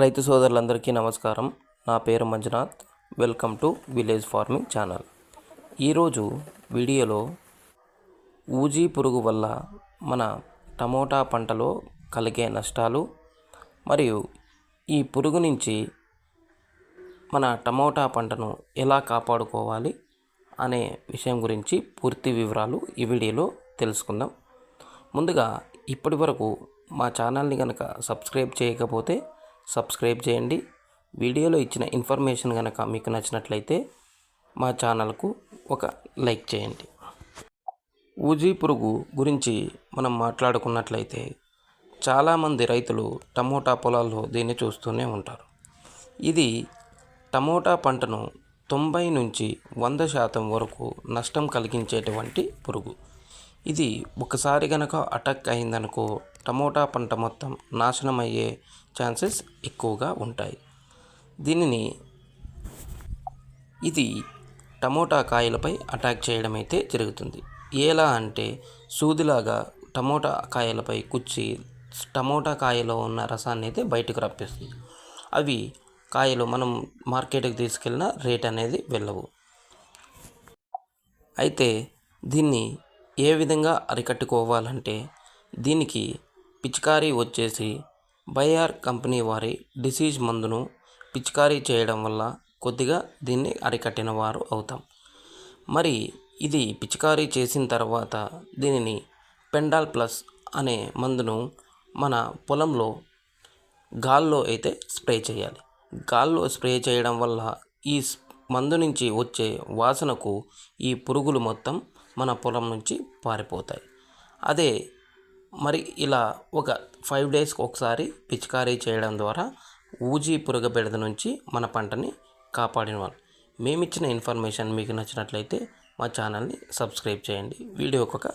రైతు సోదరులందరికీ నమస్కారం. నా పేరు Manjunath. Welcome to village farming channel. ఈరోజు వీడియోలో ఊజీ పురుగు వల్ల మన టమోటా పంటలో కలిగే నష్టాలు మరియు ఈ పురుగు నుంచి మన టమోటా పంటను ఎలా కాపాడుకోవాలి అనే విషయం గురించి పూర్తి వివరాలు ఈ వీడియోలో తెలుసుకుందాం. ముందుగా ఇప్పటి వరకు మా ఛానల్ని కనుక సబ్స్క్రైబ్ చేయకపోతే సబ్స్క్రైబ్ చేయండి. వీడియోలో ఇచ్చిన ఇన్ఫర్మేషన్ కనుక మీకు నచ్చినట్లయితే మా ఛానల్కు ఒక లైక్ చేయండి. ఊజీ పురుగు గురించి మనం మాట్లాడుకున్నట్లయితే చాలామంది రైతులు టమోటా పొలాల్లో దీన్ని చూస్తూనే ఉంటారు. ఇది టమోటా పంటను తొంభై నుంచి వంద శాతం వరకు నష్టం కలిగించేటువంటి పురుగు. ఇది ఒకసారి గనక అటాక్ అయిందనుకో టమోటా పంట మొత్తం నాశనం అయ్యే ఛాన్సెస్ ఎక్కువగా ఉంటాయి. దీనిని ఇది టమోటా కాయలపై అటాక్ చేయడం అయితే జరుగుతుంది. ఎలా అంటే సూదిలాగా టమోటా కాయలపై కుచ్చి టమోటా కాయలో ఉన్న రసాన్ని అయితే బయటకు రప్పిస్తుంది. అవి కాయలు మనం మార్కెట్కి తీసుకెళ్ళిన రేట్ అనేది వెళ్ళవు. అయితే దీన్ని ఏ విధంగా అరికట్టుకోవాలంటే దీనికి పిచికారీ వచ్చేసి బైఆర్ కంపెనీ వారి డిసీజ్ మందును పిచికారీ చేయడం వల్ల కొద్దిగా దీన్ని అరికట్టిన వారు అవుతాం. మరి ఇది పిచికారీ చేసిన తర్వాత దీనిని పెండాల్ ప్లస్ అనే మందును మన పొలంలో గాల్లో అయితే స్ప్రే చేయాలి. గాల్లో స్ప్రే చేయడం వల్ల ఈ స్- మందు నుంచి వచ్చే వాసనకు ఈ పురుగులు మొత్తం మన పొలం నుంచి పారిపోతాయి. అదే మరి ఇలా ఒక ఫైవ్ డేస్కి ఒకసారి పిచికారీ చేయడం ద్వారా ఊజీ పురుగబెడద నుంచి మన పంటని కాపాడిన వాళ్ళు. మేమిచ్చిన ఇన్ఫర్మేషన్ మీకు నచ్చినట్లయితే మా ఛానల్ని సబ్స్క్రైబ్ చేయండి. వీడియోకి ఒక